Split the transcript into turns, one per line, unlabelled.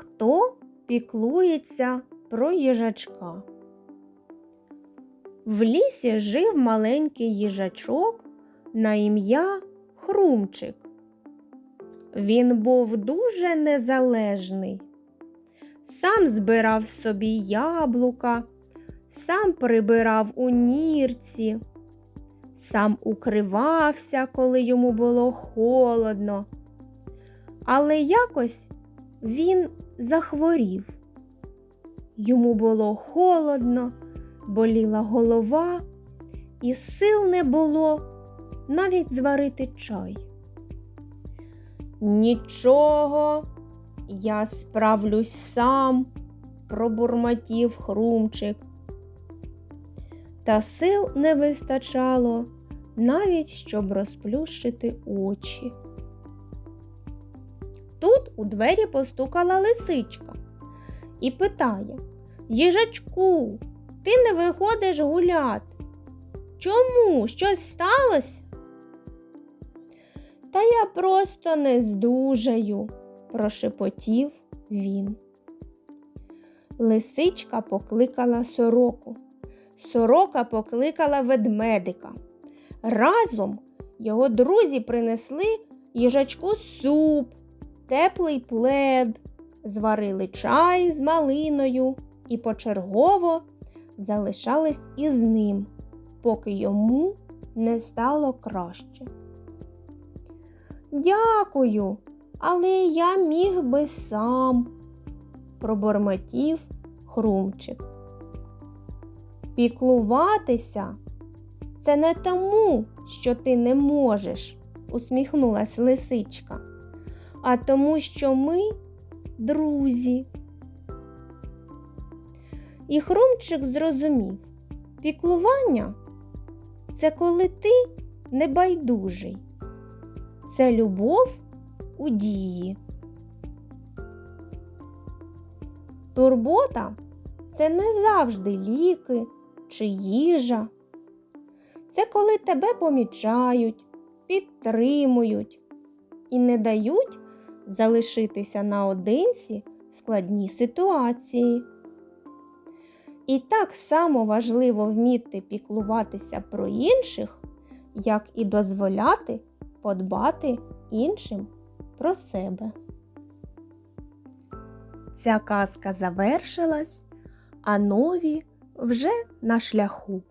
Хто піклується про їжачка? В лісі жив маленький їжачок на ім'я Хрумчик. Він був дуже незалежний. Сам збирав собі яблука, сам прибирав у нірці, сам укривався, коли йому було холодно. Але якось він захворів. Йому було холодно, боліла голова, і сил не було навіть зварити чай. Нічого, я справлюсь сам, пробурмотів хрумчик. Та сил не вистачало навіть щоб розплющити очі. Тут у двері постукала лисичка і питає Їжачку, ти не виходиш гуляти. Чому? Щось сталося? Та я просто не здужаю, прошепотів він. Лисичка покликала сороку. Сорока покликала ведмедика. Разом його друзі принесли їжачку суп, теплий плед, зварили чай з малиною і почергово залишались із ним, поки йому не стало краще. Дякую, але я міг би сам, пробормотів хрумчик. Піклуватися це не тому, що ти не можеш, усміхнулась лисичка, а тому, що ми друзі. І хрумчик зрозумів, піклування це коли ти небайдужий, це любов у дії. Турбота це не завжди ліки чи їжа. Це коли тебе помічають, підтримують і не дають залишитися наодинці в складній ситуації. І так само важливо вміти піклуватися про інших, як і дозволяти подбати іншим про себе. Ця казка завершилась, а нові вже на шляху.